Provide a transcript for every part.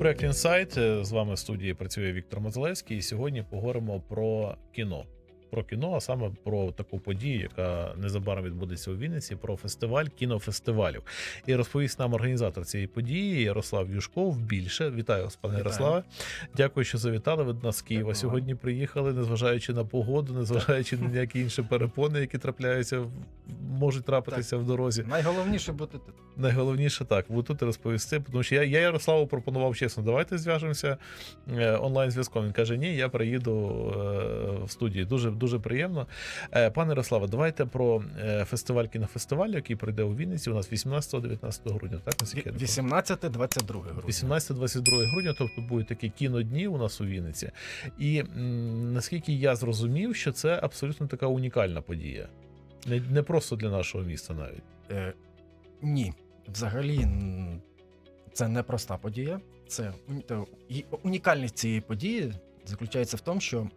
Проект Інсайт з вами в студії працює Віктор Мозалевський. І сьогодні поговоримо про кіно. Про кіно, а саме про таку подію, яка незабаром відбудеться у Вінниці, про фестиваль кінофестивалів. І розповість нам організатор цієї події Ярослав Юшков. Більше вітаю вас, пане Ярославе. Дякую, що завітали. Ви до нас з Києва Дякую сьогодні приїхали, незважаючи на погоду, незважаючи на ніякі інші перепони, які трапляються, можуть трапитися в дорозі. Найголовніше бути тут. Найголовніше так, буду тут розповісти, тому що я, я Ярославу пропонував чесно, давайте зв'яжемося е, онлайн зв'язком. Він каже: Ні, я приїду е, в студії. Дуже дуже приємно. Е, пане Ярославе, давайте про е, фестиваль кінофестиваль, який прийде у Вінниці. У нас 18-19 грудня. Так наскільки 18-22 грудня. 18-22 грудня, тобто будуть такі кінодні у нас у Вінниці. І наскільки я зрозумів, що це абсолютно така унікальна подія. Не, не просто для нашого міста навіть. Е, ні, взагалі це не проста подія. Це і унікальність цієї події заключається в тому, що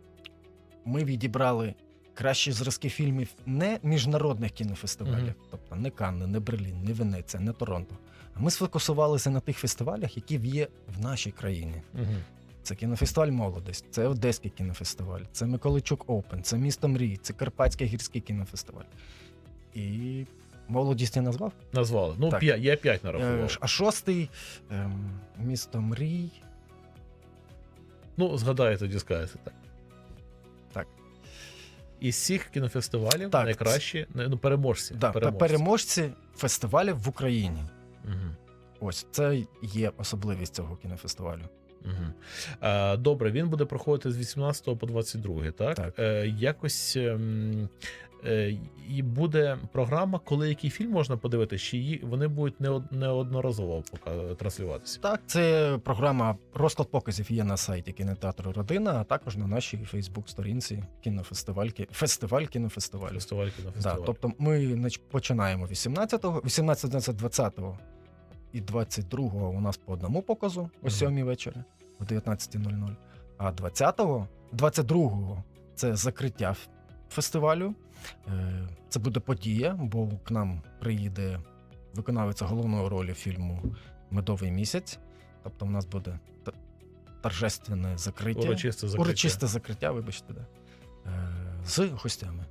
ми відібрали кращі зразки фільмів не міжнародних кінофестивалів, Мгм. тобто не Канни, не Берлін, не Венеція, не Торонто. А ми сфокусувалися на тих фестивалях, які є в нашій країні. Угу. Це кінофестиваль Молодість, це Одеський кінофестиваль, це Миколайчук Опен, це місто Мрій, це Карпатський гірський кінофестиваль. І молодість я назвав. Назвали. Ну, Так. я п'ять Е, нарахував. А шостий ем, місто Мрій. Ну, згадаю, тоді скажете так. Так. Із всіх кінофестивалів Так, найкращі, ну, переможці. Да, переможці. переможці фестивалів в Україні. Угу. Ось це є особливість цього кінофестивалю. Угу. Добре, він буде проходити з 18 по 22, так? Так. Е, якось ем, і буде програма, коли який фільм можна подивитися, чи її, вони будуть неод- неодноразово транслюватися. Так, це програма розклад показів є на сайті кінотеатру Родина, а також на нашій Фейсбук-сторінці кінофестивальки. фестиваль кінофестивалю. Фестиваль Да, кінофестиваль. тобто ми починаємо 18-го, 18, 19, 20 і 22-го у нас по одному показу о Мгм. 7 вечора о 19.00. А 20-го, 22-го це закриття фестивалю. Е, Це буде подія, бо к нам приїде виконавиця головної ролі фільму Медовий місяць. Тобто, в нас буде торжественне закриття. Урочисте закриття. Урочисте закриття, вибачте, да. Е, з гостями.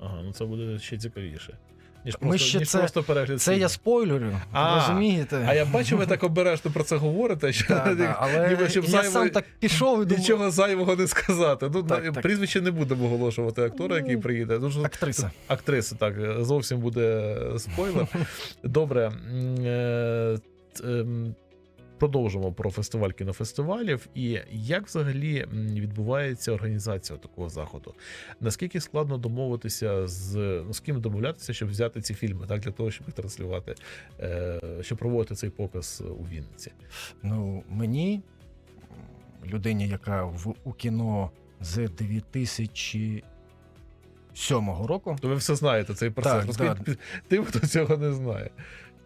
Ага, ну це буде ще цікавіше. Ніж Ми ще ніж це- просто перегляд. Це я спойлерю, А, розумієте? А я бачу, ви так обережно про це говорите, що Да, да, але ніби щоб я зайво- сам так пішов і думав, нічого зайвого не сказати. Ну, Так, так. прізвище не будемо оголошувати актора, який Ну, приїде. Ну, що- актриса. Актриси, так, зовсім буде спойлер. Добре. Продовжимо про фестиваль кінофестивалів і як взагалі відбувається організація такого заходу. Наскільки складно домовитися з ну, з ким домовлятися, щоб взяти ці фільми, так для того, щоб їх транслювати, е, щоб проводити цей показ у Вінниці? Ну, мені, людині, яка в, у кіно з 2007 року, То ви все знаєте цей процес. Так, Розкажіть да. тим, хто цього не знає.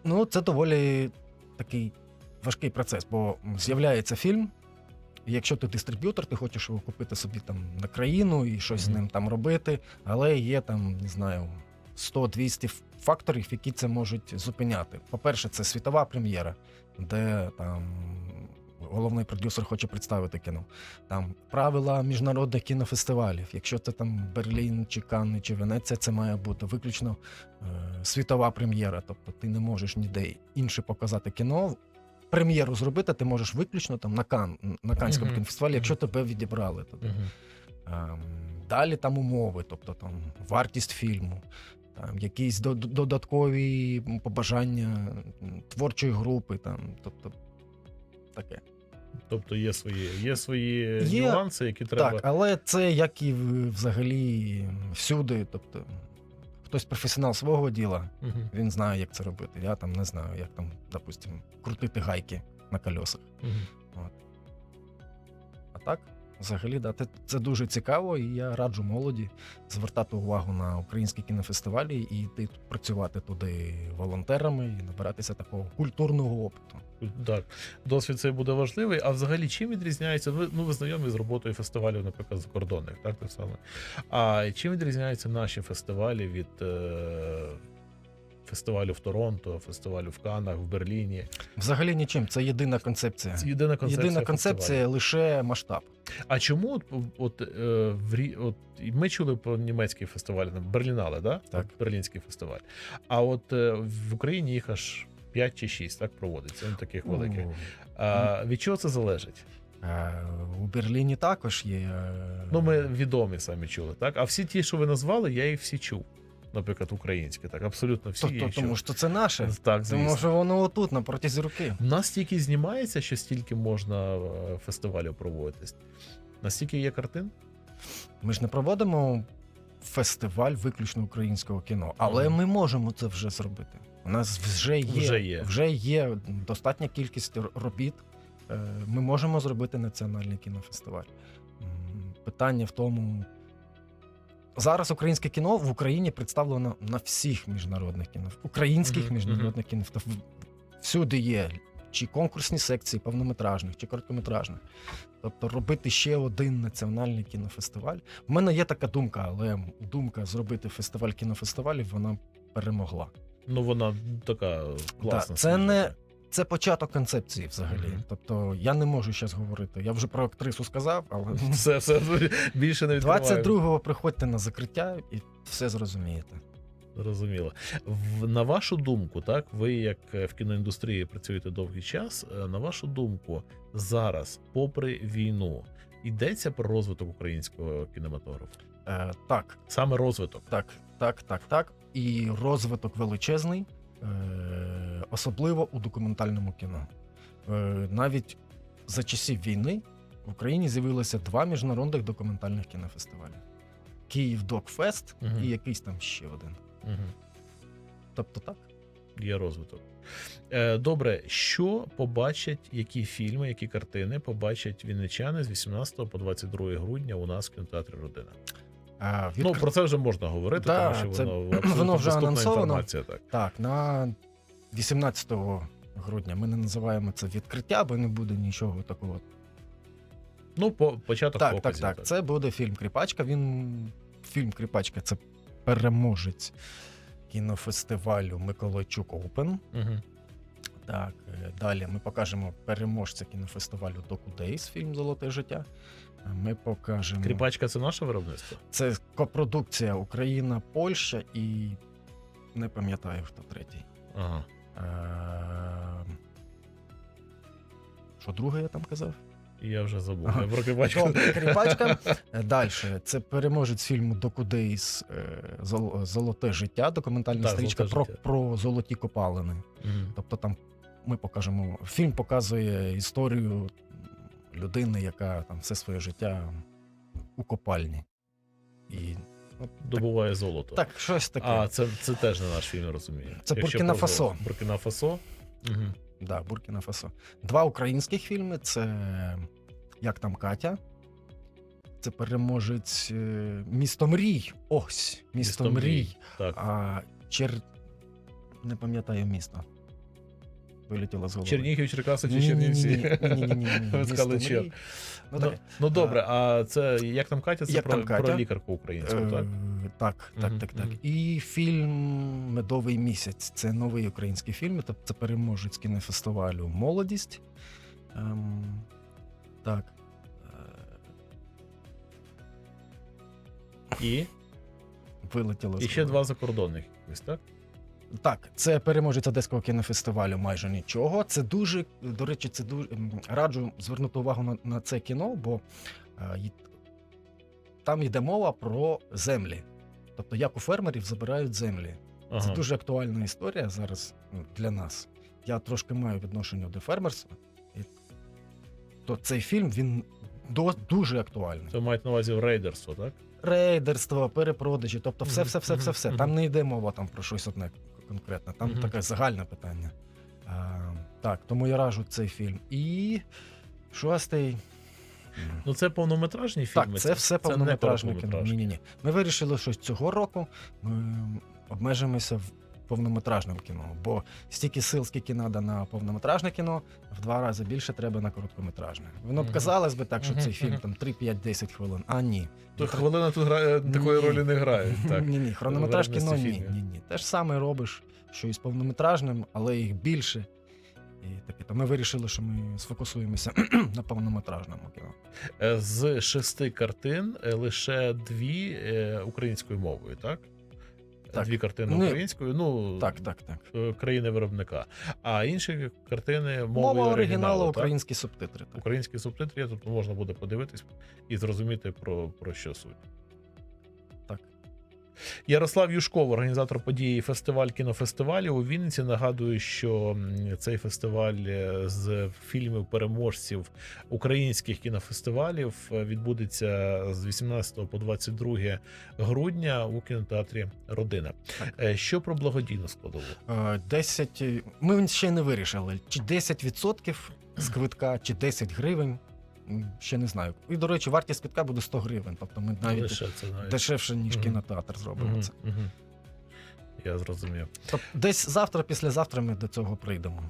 ну, це доволі такий важкий процес, бо з'являється фільм. і Якщо ти дистриб'ютор, ти хочеш його купити собі там на країну і щось з ним там робити, але є там, не знаю, 100-200 факторів, які це можуть зупиняти. По-перше, це світова прем'єра, де там головний продюсер хоче представити кіно. Там правила міжнародних кінофестивалів. Якщо це там Берлін, чи Канни, чи Венеція, це має бути виключно е, світова прем'єра. Тобто ти не можеш ніде інше показати кіно. Прем'єру зробити ти можеш виключно там на Кан, на Канському Мгм. кінофестивалі, якщо тебе відібрали туди. Мгм. Ем, Далі там умови, тобто там вартість фільму, там якісь до- до- додаткові побажання творчої групи, там, тобто таке. Тобто є свої, є свої Є. нюанси, які треба. Так, але це як і взагалі всюди. Тобто, хтось професіонал свого діла, Мгм. він знає, як це робити. Я там не знаю, як там, допустимо, крутити гайки на кольосах. От. А так, взагалі, да, це, це дуже цікаво, і я раджу молоді звертати увагу на українські кінофестивалі і йти працювати туди волонтерами і набиратися такого культурного опиту. Так, досвід цей буде важливий. А взагалі, чим відрізняється? Ви ну ви знайомі з роботою фестивалів, наприклад, закордонних, так так само. А чим відрізняються наші фестивалі від е, фестивалю в Торонто, фестивалю в Канах, в Берліні. Взагалі нічим, це єдина концепція. Це єдина концепція. Єдина концепція фестивалю. лише масштаб. А чому от, от, е, в, от ми чули про німецький фестиваль, там, Берлінале, да? Так. От Берлінський фестиваль. А от е, в Україні їх аж 5 чи 6 так проводиться, ну, таких великих. А, від чого це залежить? е, у Берліні також є. Ну, ми відомі самі чули, так? А всі ті, що ви назвали, я їх всі чув. Наприклад, українські, так, абсолютно всі то, то, тому що це наше. Так, звісно. Тому що воно отут, на протязі руки. У нас стільки знімається, що стільки можна е, фестивалів проводитись. Настільки є картин? Ми ж не проводимо фестиваль виключно українського кіно, але Мгм. ми можемо це вже зробити. У нас вже є, Вже є. вже є достатня кількість робіт. Е, Ми можемо зробити національний кінофестиваль. Питання в тому. Зараз українське кіно в Україні представлено на всіх міжнародних кіно, українських Мгм, міжнародних кіно. Всюди є чи конкурсні секції повнометражних, чи короткометражних. Тобто робити ще один національний кінофестиваль. У мене є така думка, але думка зробити фестиваль кінофестивалів вона перемогла. Ну, вона така класна. Да, це не це початок концепції взагалі. Мгм. Тобто я не можу зараз говорити. Я вже про актрису сказав, але Все, все, більше не відкриваю. 22-го приходьте на закриття і все зрозумієте. Зрозуміло. На вашу думку, так, ви як е, в кіноіндустрії працюєте довгий час. е, На вашу думку, зараз, попри війну, йдеться про розвиток українського кінематографу? Е, так, Саме розвиток. так, так, так, так. І розвиток величезний, особливо у документальному кіно. Е, навіть за часів війни в Україні з'явилося два міжнародних документальних кінофестивалі: Київ Докфест Мгм. і якийсь там ще один. Угу. Тобто так. Є розвиток. Е, добре, що побачать, які фільми, які картини побачать вінничани з 18 по 22 грудня у нас в кінотеатрі Родина? А, Ну про це вже можна говорити, Да, тому що це- воно воно вже анонсовано. Так. Так, на 18 грудня ми не називаємо це відкриття, бо не буде нічого такого. Ну, по початок Так, так, показів, так. Це буде фільм Кріпачка. Він фільм Кріпачка це переможець кінофестивалю Миколайчук Open. Угу. Так, е, далі ми покажемо переможця кінофестивалю Doku Days, фільм Золоте життя. Е, Ми покажемо Кріпачка це наше виробництво? це копродукція Україна, Польща і не пам'ятаю, хто третій. Ага. Е, Що друге я там казав? Я вже забув. Ага. Про кріпачку. Кріпачка. Далі. Це переможець фільму Докудейс Золоте життя, документальна Так, стрічка про, життя». про золоті копалини. Мгм. Тобто там ми покажемо. Фільм показує історію людини, яка там все своє життя у копальні. І Добуває золото. так, щось таке. А, це, це теж не наш фільм, розумію. Це Буркіна Фасо. Буркіна Фасо. Угу. Да, Буркіна Фасо. Два українських фільми: це Як там Катя. Це переможець е, Місто Мрій. Ось, Місто, Мрій. Так. А Чер. Не пам'ятаю місто. Вилетіло з голови. Чернігів, Черкаси чи Чернівці? Ви сказали Чер. Ну, добре, а це як там Катя? Це про, лікарку українську, так? Так, так, так, так. І фільм Медовий місяць. Це новий український фільм. Це переможець кінофестивалю Молодість. Так. І, Вилетіло. і ще два закордонних так? Так, це переможець Одеського кінофестивалю майже нічого. Це дуже, до речі, це дуже раджу звернути увагу на, на це кіно, бо е, там йде мова про землі. Тобто, як у фермерів забирають землі. Ага. Це дуже актуальна історія зараз ну, для нас. Я трошки маю відношення до фермерства. І то цей фільм він до, дуже актуальний. Це мають на увазі рейдерство, так? Рейдерство, перепродажі, тобто все, все, все, все, все. Там не йде мова там про щось одне конкретне, там Мгм. таке загальне питання. А, так, тому я раджу цей фільм. І шостий. Ну це повнометражні Так, фільми. це все не повнометражне кіно. Ні, ні, ні. Ми вирішили, що цього року ми обмежимося в повнометражним кіно. Бо стільки сил, скільки треба на повнометражне кіно, в два рази більше треба на короткометражне. Воно б казалось би так, що цей фільм там 3, 5, 10 хвилин. А ні. То хвилина тут грає такої Ні. ролі не грає. Так. Ні, ні, хронометраж кіно ні, ні, ні. Те ж саме робиш, що і з повнометражним, але їх більше. І таке. То ми вирішили, що ми сфокусуємося на повнометражному кіно. Е, З шести картин е, лише дві е, українською мовою, так? Так. Дві картини Ні. українською, ну Так, так, так. е, країни виробника. А інші картини мови Мова оригіналу, оригіналу, українські субтитри. Так. Українські субтитри, Тут тобто можна буде подивитись і зрозуміти про, про що суть. Ярослав Юшков, організатор події фестиваль кінофестивалів у Вінниці. Нагадую, що цей фестиваль е, з фільмів переможців українських кінофестивалів е, відбудеться з 18 по 22 грудня у кінотеатрі Родина. Так. Е, Що про благодійну складову? Е, 10, е, ми ще не вирішили, чи 10% з квитка, чи 10 гривень. Ще не знаю. І, до речі, вартість квитка буде 100 гривень. Тобто ми навіть Лише це навіть. дешевше, ніж Мгм. кінотеатр зробимо Мгм, це. мгм. Я зрозумів. Тобто десь завтра, післязавтра ми до цього прийдемо.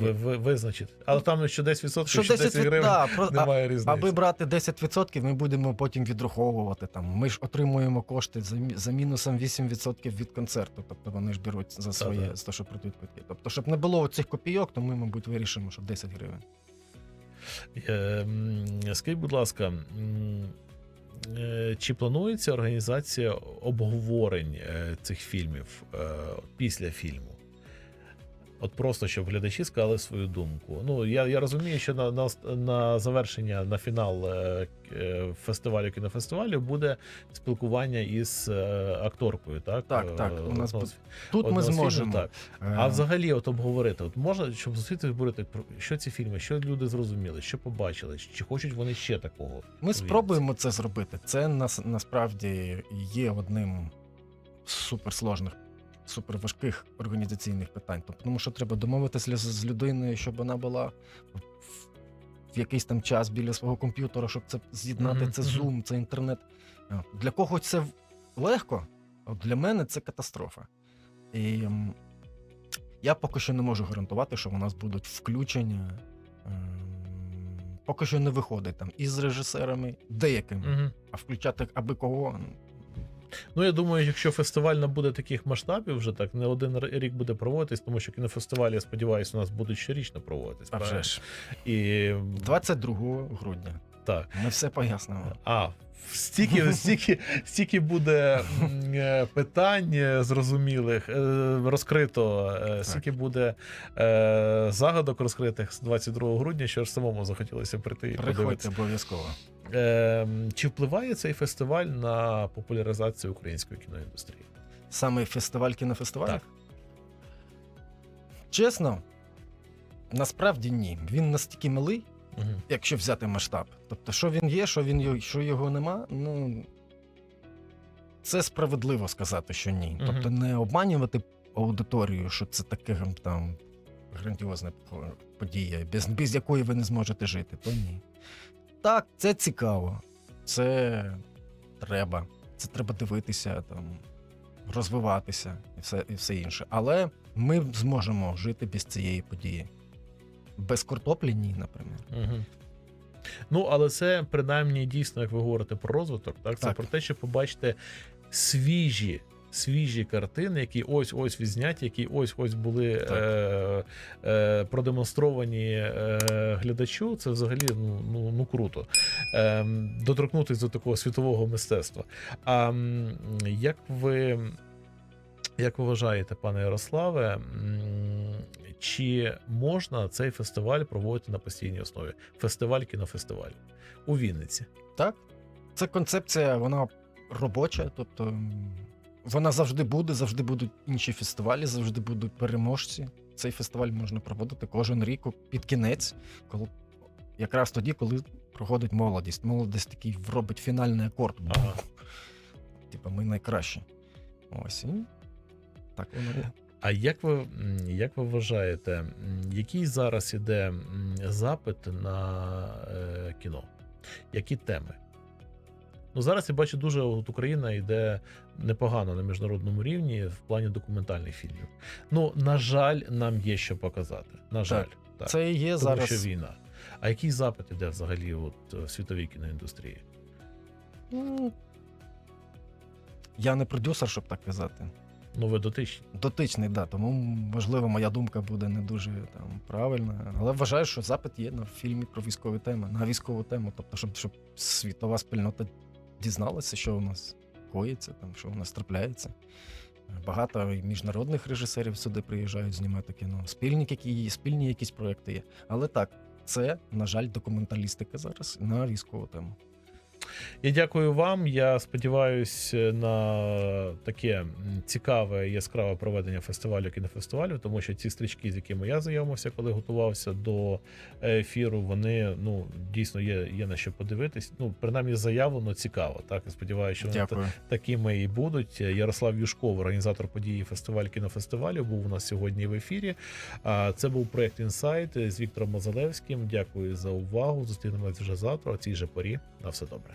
Ви, ви, визначите. Але там що 10%, Що що 10, 10 гривень да, про- а- немає різниці. Аби брати 10%, ми будемо потім відраховувати. Там. Ми ж отримуємо кошти за, за мінусом 8% від концерту. Тобто вони ж беруть за своє, за те, що продають квитки. Тобто, щоб не було цих копійок, то ми, мабуть, вирішимо, що 10 гривень. Е, Скажіть, будь ласка, е, чи планується організація обговорень е, цих фільмів після фільму? От просто щоб глядачі сказали свою думку. Ну я, я розумію, що на, на, на завершення на фінал е, е, фестивалю кінофестивалю буде спілкування із е, акторкою. Так, Так, так, Е, у нас одного Тут ми зможемо. так. Е, А взагалі, от обговорити, от можна, щоб зустріти говорити про що ці фільми, що люди зрозуміли, що побачили, чи хочуть вони ще такого. Ми спробуємо це зробити. Це нас насправді є одним з суперсложних, суперважких організаційних питань. Тобто, тому що треба домовитися з- людиною, щоб вона була в, в якийсь там час біля свого комп'ютера, щоб це з'єднати. Мгм, Це мгм. Zoom, це інтернет. Е, Для когось це легко, а для мене це катастрофа. І я поки що не можу гарантувати, що у нас будуть включення. ем, Поки що не виходить там і з режисерами, деякими, Угу. а включати аби кого. Ну, я думаю, якщо фестиваль набуде таких масштабів, вже так не один рік буде проводитись, тому що кінофестивалі, я сподіваюся, у нас будуть щорічно проводитись. А вже ж. І 22 грудня. так. Ми все пояснимо. А, стільки, стільки, стільки буде е, питань е, зрозумілих, е, розкрито, стільки буде загадок розкритих з 22 грудня, що ж самому захотілося прийти Приходьте подивитися. обов'язково. Е, Чи впливає цей фестиваль на популяризацію української кіноіндустрії? Саме фестиваль кінофестиваль? Так. Чесно, насправді ні. Він настільки малий, Угу. якщо взяти масштаб. Тобто, що він є, що він що його нема, ну це справедливо сказати, що ні. Мгм. Тобто, не обманювати аудиторію, що це таке там грандіозна подія, без, без якої ви не зможете жити, то ні. Так, це цікаво, це треба. Це треба дивитися, там, розвиватися і все, і все інше. Але ми зможемо жити без цієї події. Без картоплі ні, наприклад. Угу. Ну, але це принаймні дійсно, як ви говорите про розвиток, так? Це Так. про те, що побачите свіжі. Свіжі картини, які ось ось відзняті, які ось ось були е, е, продемонстровані е, глядачу. Це взагалі ну, ну, ну круто. Е, доторкнутися до такого світового мистецтва. А як ви, як ви вважаєте, пане Ярославе, чи можна цей фестиваль проводити на постійній основі? Фестиваль кінофестиваль у Вінниці. Так? Це концепція, вона робоча, тобто вона завжди буде, завжди будуть інші фестивалі, завжди будуть переможці. Цей фестиваль можна проводити кожен рік під кінець, коли якраз тоді, коли проходить молодість. Молодість такий робить фінальний акорд. Ага. Типа, ми найкращі. Ось і так воно. є. А як ви, як ви вважаєте, який зараз іде запит на е, кіно? Які теми? Ну зараз я бачу дуже от Україна йде непогано на міжнародному рівні в плані документальних фільмів. Ну на жаль, нам є що показати. На жаль, так. Це і є тому зараз. що війна. А який запит іде взагалі от, в світовій кіноіндустрії? Ну, Я не продюсер, щоб так казати. Ну ви дотичні. Дотичний, да, тому можливо моя думка буде не дуже там правильна. Але вважаю, що запит є на фільмі про військові теми, на військову тему. Тобто, щоб, щоб світова спільнота дізналася, що у нас коїться, там, що у нас трапляється. Багато міжнародних режисерів сюди приїжджають знімати кіно. Спільні, які, спільні якісь проекти є. Але так, це, на жаль, документалістика зараз на військову тему. Я дякую вам. Я сподіваюся на таке цікаве яскраве проведення фестивалю кінофестивалю, тому що ці стрічки, з якими я знайомився, коли готувався до ефіру, вони ну дійсно є, є на що подивитись. Ну, принаймні заявлено цікаво. Так і сподіваюся, що вони та- такими і будуть. Ярослав Юшков, організатор події фестиваль кінофестивалю, був у нас сьогодні в ефірі. А це був проект Інсайт з Віктором Мазалевським. Дякую за увагу. Зустрінемось вже завтра. О цій же порі. На все добре.